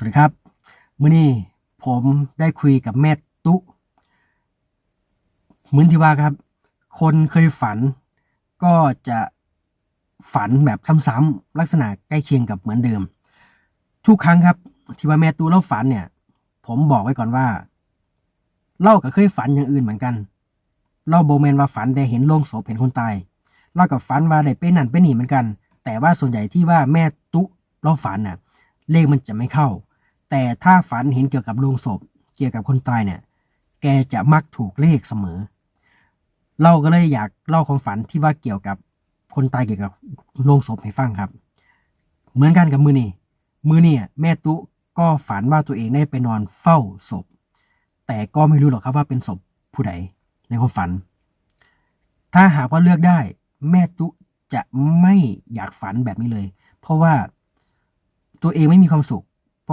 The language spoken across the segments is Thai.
สวัสดีครับมื่อนี้ผมได้คุยกับแม่ตุเหมือนที่ว่าครับ คนเคยฝัน ก็จะฝันแบบซ้ำๆลักษณะใกล้เคียงกับเหมือนเดิม ทุกครั้งครับ ที่ว่าแม่ตุเล่าฝันเนี่ย ผมบอกไว้ก่อนว่า เล่าก็เคยฝันอย่างอื่นเหมือนกัน เล่าโบแมนว่าฝันได้เห็นโลงศพเห็นคนตายเล่ากับฝันว่าได้เป็นนั่นเป็นนี่เหมือนกัน แต่ว่าส่วนใหญ่ที่ว่าแม่ตุเล่าฝันน่ะ เลขมันจะไม่เข้า แต่ถ้าฝันเห็นเกี่ยวกับโลงศพ เกี่ยวกับคนตายเนี่ย แกจะมักถูกเลขเสมอ เราก็เลยอยากเล่าความฝันที่ว่าเกี่ยวกับคนตายเกี่ยวกับโลงศพให้ฟังครับ เหมือนกันกับมือนี่มือนี่แม่ตุก็ฝันว่าตัวเองได้ไปนอนเฝ้าศพ แต่ก็ไม่รู้หรอกครับว่าเป็นศพผู้ใดในความฝัน ถ้าหากว่าเลือกได้ แม่ตุจะไม่อยากฝันแบบนี้เลย เพราะว่าตัวเองไม่มีความสุข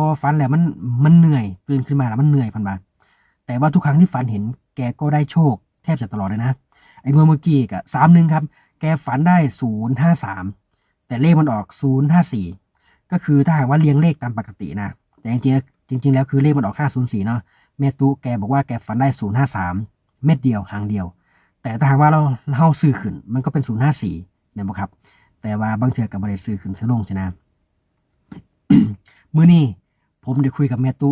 อฝันแล้วมันมันเหนื่อยตื่นขึ้นมาแล้วมันเหนื่อยพันบาแต่ว่าทุกครั้งที่ฝันเห็นแกก็ได้โชคแทบจะตลอดเลยนะ ไอ้เมื่อเมื่อกี้กับสามหนึ่งครับ แกฝันได้ศูนย์ห้าสามแต่เลขมันออกศูนย์ห้าสี่ก็คือถ้าหากว่าเรียงเลขตามปกตินะ แต่จริงจริง ๆ แล้วคือเลขมันออกห้าศูนย์สี่เนาะแม่ตู้แกบอกว่าแกฝันได้ศูนย์ห้าสามเม็ดเดียวหางเดียว แต่ถ้าหากว่าเราเล่าซื้อขึ้น มันก็เป็นศูนย์ห้าสี่เนี่ยบ่ครับ แต่ว่าบางเทือกับบริซื้อขึ้นซื้อลงช่ไหมมื้อนี้ ผมได้คุยกับแม่ตุ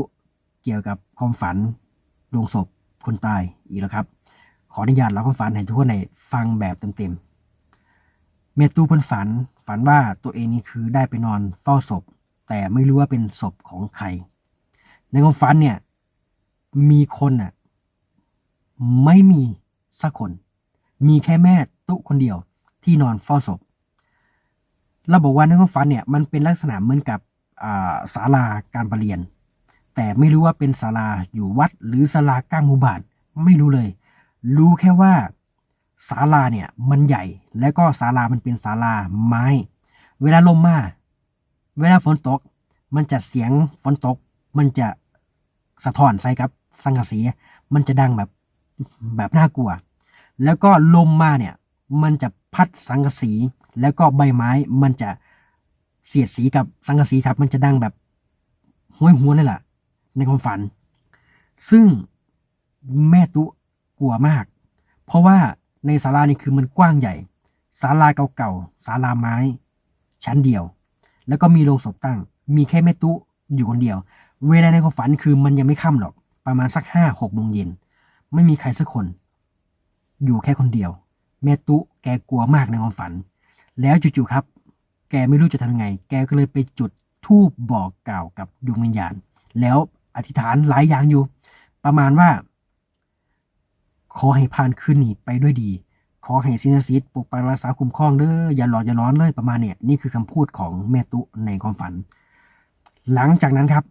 เกี่ยวกับความฝันลงศพคนตายอีกแล้วครับ ขออนุญาตเล่าความฝันให้ทุกคนในฟังแบบเต็มๆแม่ตุเพิ่นฝัน ฝันว่าตัวเองนี่คือได้ไปนอนเฝ้าศพ แต่ไม่รู้ว่าเป็นศพของใคร ในความฝันเนี่ย มีคนอะไม่มีสักคน มีแค่แม่ตุคนเดียวที่นอนเฝ้าศพเราบอกว่าในความฝันเนี่ยมันเป็นลักษณะเหมือนกับ ศาลาการประเรียน แต่ไม่รู้ว่าเป็นศาลาอยู่วัดหรือศาลากลางหมู่บ้านไม่รู้เลย รู้แค่ว่าศาลาเนี่ยมันใหญ่ แล้วก็ศาลามันเป็นศาลาไม้ เวลาลมมาเวลาฝนตก มันจะเสียงฝนตก มันจะสะท้อนใส่กับสังกะสีมันจะดังแบบแบบน่ากลัว แล้วก็ลมมาเนี่ย มันจะพัดสังกะสี แล้วก็ใบไม้มันจะ เสียดสีกับสังกะสีครับมันจะดังแบบห้วยหัวเลยล่ะ ในความฝัน ซึ่งแม่ตุกลัวมาก เพราะว่าในศาลานี่คือมันกว้างใหญ่ศาลาเก่าๆศาลาไม้ ชั้นเดียว แล้วก็มีโรงศพตั้ง มีแค่แม่ตุอยู่คนเดียว เวลาในความฝันคือมันยังไม่ค่ำหรอก ประมาณสักห้าหกโมงเย็น ไม่มีใครสักคน อยู่แค่คนเดียว แม่ตุแกกลัวมากในความฝัน แล้วจู่ๆครับ แกไม่รู้จะทำยังไง แกก็เลยไปจุดธูปบอกกล่าวกับดวงวิญญาณ แล้วอธิษฐานหลายอย่างอยู่ ประมาณว่า ขอให้ผ่านคืนนี้ไปด้วยดี ขอให้สินสิทธิ์ปกปักรักษาคุ้มครองเด้ออย่าหลอดอย่าร้อนเลยประมาณเนี่ยนี่คือคำพูดของแม่ตุในความฝัน หลังจากนั้นครับ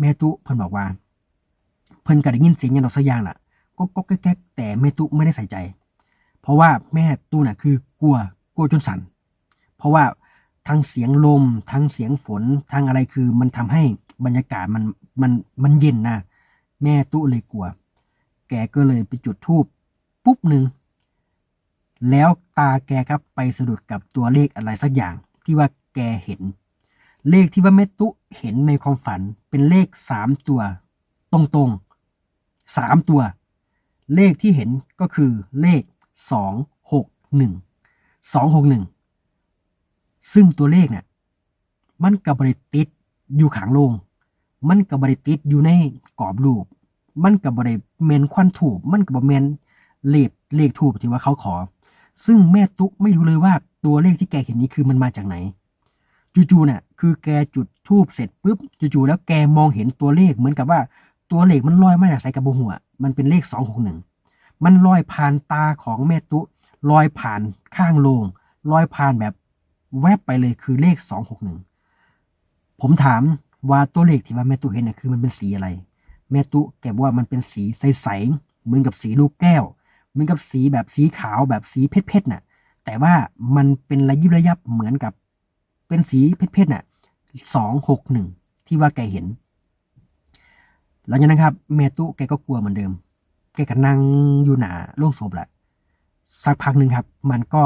แม่ตุเพิ่นบอกว่า เพิ่นก็ได้ยินเสียงยันดอกสยางล่ะก็ก็แก๊กแต่แม่ตุไม่ได้ใส่ใจ เพราะว่าแม่ตุน่ะคือกลัวกลัวจนสั่นเพราะว่า ทั้งเสียงลม ทั้งเสียงฝน ทั้งอะไรคือมันทำให้บรรยากาศมันมันมันเย็นนะแม่ตุ้เลยกลัว แกก็เลยไปจุดธูปปุ๊บหนึ่งแล้วตาแกครับไปสะดุดกับตัวเลขอะไรสักอย่างที่ว่าแกเห็น เลขที่ว่าแม่ตุเห็นในความฝันเป็นเลขสามตัว ตรงๆสามตัว เลขที่เห็นก็คือเลขสองหกหนึ่งสองหกหนึ่ง ซึ่งตัวเลขเนี่ยมันกับบริติดอยู่ขางลง มันกับบริติดอยู่ในกรอบรูป มันกับบริเมนควันถูบ มันกับบเมนเลขเลขถูกที่ว่าเขาขอ ซึ่งแม่ตุ๊กไม่รู้เลยว่าตัวเลขที่แกเห็นนี้คือมันมาจากไหน จู่ๆเนี่ยคือแกจุดทูบเสร็จปุ๊บจู่ๆแล้วแกมองเห็นตัวเลขเหมือนกับว่าตัวเลขมันลอยมาจากใส่กระบอกหัว มันเป็นเลขสองหกหนึ่งมันลอยผ่านตาของแม่ตุ๊ลอยผ่านข้างโลงลอยผ่านแบบ แวบไปเลยคือเลขสองหกหนึ่งผมถามว่าตัวเลขที่ว่าแม่ตุเห็นเนี่ยคือมันเป็นสีอะไร แม่ตุแกบอกว่ามันเป็นสีใสๆเหมือนกับสีลูกแก้ว เหมือนกับสีแบบสีขาวแบบสีเพชรๆน่ะ แต่ว่ามันเป็นระยิบระยับเหมือนกับเป็นสีเพชรๆน่ะสองหกหนึ่งที่ว่าแกเห็น หลังจากนั้นครับ แม่ตุแกก็กลัวเหมือนเดิม แกก็นั่งอยู่หนาโล่งศพแหละสักพักหนึ่งครับ มันก็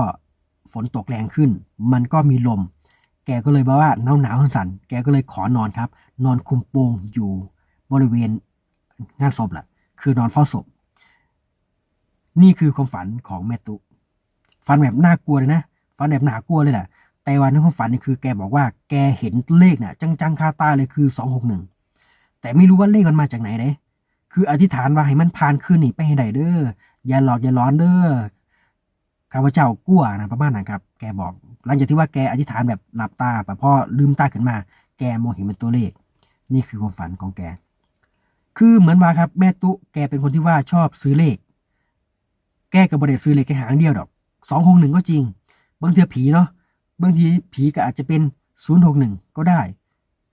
ฝนตกแรงขึ้น มันก็มีลม แกก็เลยบอกว่าหนาวหนาวสั่นแกก็เลยขอนอนครับ นอนคุมโปงอยู่บริเวณงานศพแหละคือนอนเฝ้าศพ นี่คือความฝันของแม่ตุฝันแบบน่ากลัวเลยนะฝันแบบน่ากลัวเลยแหละแต่วันในความฝันนี่คือแกบอกว่าแกเห็นเลขเนี่ยจังๆคาตาเลยคือสองหกหนึ่งแต่ไม่รู้ว่าเลขมันมาจากไหนเลยคืออธิษฐานว่าให้มันผ่านคืนนี้ไปให้ได้เด้ออย่าหลอกอย่าร้อนเด้อ ข้าพเจ้ากลัวนะประมาณนั้นครับ แกบอก หลังจากที่ว่าแกอธิษฐานแบบหลับตาแบบพอลืมตาขึ้นมา แกมองเห็นเป็นตัวเลข นี่คือความฝันของแก คือเหมือนว่าครับแม่ตุแกเป็นคนที่ว่าชอบซื้อเลข แกกับบริซื้อเลขแค่หางเดียวดอกสองหกหนึ่งก็จริง บางทีผีเนาะ บางทีผีก็อาจจะเป็นศูนย์หกหนึ่งก็ได้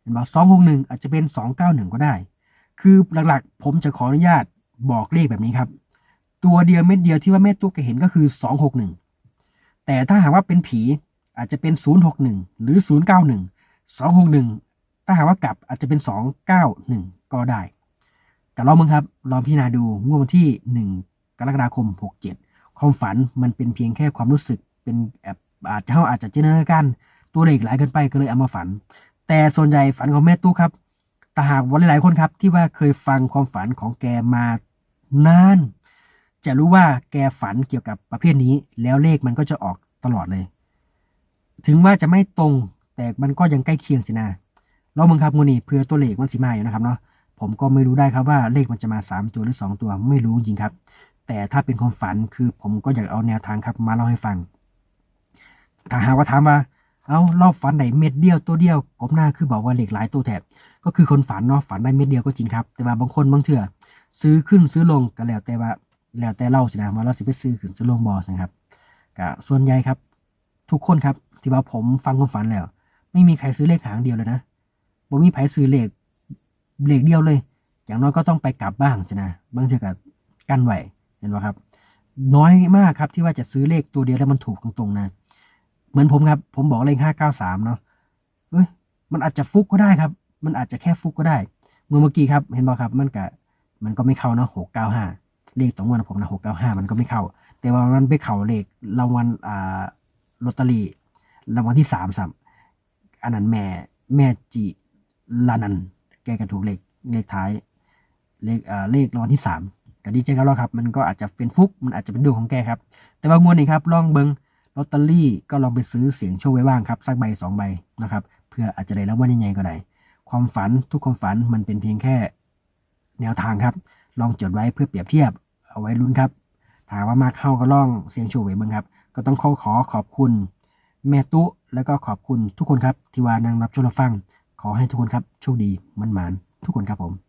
เห็นไหมสองหกหนึ่งอาจจะเป็นสองเก้าหนึ่งก็ได้ คือหลักๆ ผมจะขออนุญาตบอกเลขแบบนี้ครับ ตัวเดียวเม็ดเดียวที่ว่าแม่ตุ๊กแกเห็นก็คือสองหกหนึ่งแต่ถ้าหากว่าเป็นผีอาจจะเป็นศูนย์หกหนึ่งหรือศูนย์เก้าหนึ่งสองหกหนึ่งถ้าหากว่ากลับอาจจะเป็นสองเก้าหนึ่งก็ได้แต่ลองมึงครับ ลองพิจารณาดูงวดวันที่หนึ่งกรกฎาคมหกเจ็ดความฝันมันเป็นเพียงแค่ความรู้สึกเป็นแอบอาจจะเขาอาจจะเจินตนาการตัวเลขหลายเกินไปก็เลยเอามาฝัน แต่ส่วนใหญ่ฝันของแม่ตู้ครับแต่หากวันหลายๆคนครับ ที่ว่าเคยฟังความฝันของแกมานาน จะรู้ว่าแกฝันเกี่ยวกับประเภทนี้ แล้วเลขมันก็จะออกตลอดเลย ถึงว่าจะไม่ตรงแต่มันก็ยังใกล้เคียงสินะลองมึงครับงูนี่เพื่อตัวเลขมันสิมาอยู่นะครับเนาะผมก็ไม่รู้ได้ครับว่าเลขมันจะมาสามตัวหรือสองตัวไม่รู้จริงครับ แต่ถ้าเป็นความฝันคือผมก็อยากเอาแนวทางครับมาเล่าให้ฟังถ้าหากว่าถามว่าเอาเล่าฝันไหนเม็ดเดียวตัวเดียวกบหน้าคือบอกว่าเหล็กหลายตัวแถบก็คือคนฝันเนาะฝันได้เม็ดเดียวก็จริงครับ แต่ว่าบางคนบางเถื่อซื้อขึ้นซื้อลงก็แล้วแต่ว่า แล้วแต่เล่าสินะว่าเราสิไปซื้อขึ้นซื้อลงบอสนะครับก็ส่วนใหญ่ครับ ทุกคนครับ ที่ว่าผมฟังความฝันแล้ว ไม่มีใครซื้อเลขหางเดียวเลยนะบ่มีใครซื้อเลขเลขเดียวเลย อย่างน้อยก็ต้องไปกลับบ้างชนะบางทีก็กันไหวเห็นไหมครับ น้อยมากครับที่ว่าจะซื้อเลขตัวเดียวแล้วมันถูกตรงๆนะเหมือนผมครับ ผมบอกเลขห้าเก้าสามเนาะเอ้ยมันอาจจะฟุกก็ได้ครับ มันอาจจะแค่ฟุกก็ได้เมื่อเมื่อกี้ครับ เห็นบอกครับ มันก็มันก็ไม่เข้าเนาะหกเก้าห้า เลขตรงวันผมนะหกเก้าห้ามันก็ไม่เข้า แต่ว่ามันไปเข้าเลขรางวัลอ่าลอตเตอรี่รางวัลที่สามซ้ำอันนั้นแม่แม่จิลานันแกก็ถูกเลขเลขท้าย เลขอ่าเลขรางวัลที่สามก็ดีใจกับเราครับ มันก็อาจจะเป็นฟุกมันอาจจะเป็นดวงของแกครับ แต่ว่างวดนี้ครับลองเบิงลอตเตอรี่ก็ลองไปซื้อเสียงโชคไว้บ้างครับสักใบสองใบนะครับ เพื่ออาจจะได้รางวัลใหญ่ๆก็ได้ความฝันทุกความฝันมันเป็นเพียงแค่แนวทางครับ ลองจดไว้เพื่อเปรียบเทียบ เอาไว้ลุ้นครับ ถามว่ามากเข้าก็ลองเสียงโชคไว้เบ้างครับ ก็ต้องขอขอขอบคุณแม่ตุแล้วก็ขอบคุณทุกคนครับ ที่ว่านั่งรับชมรับฟัง ขอให้ทุกคนครับโชคดีมันหมานทุกคนครับผม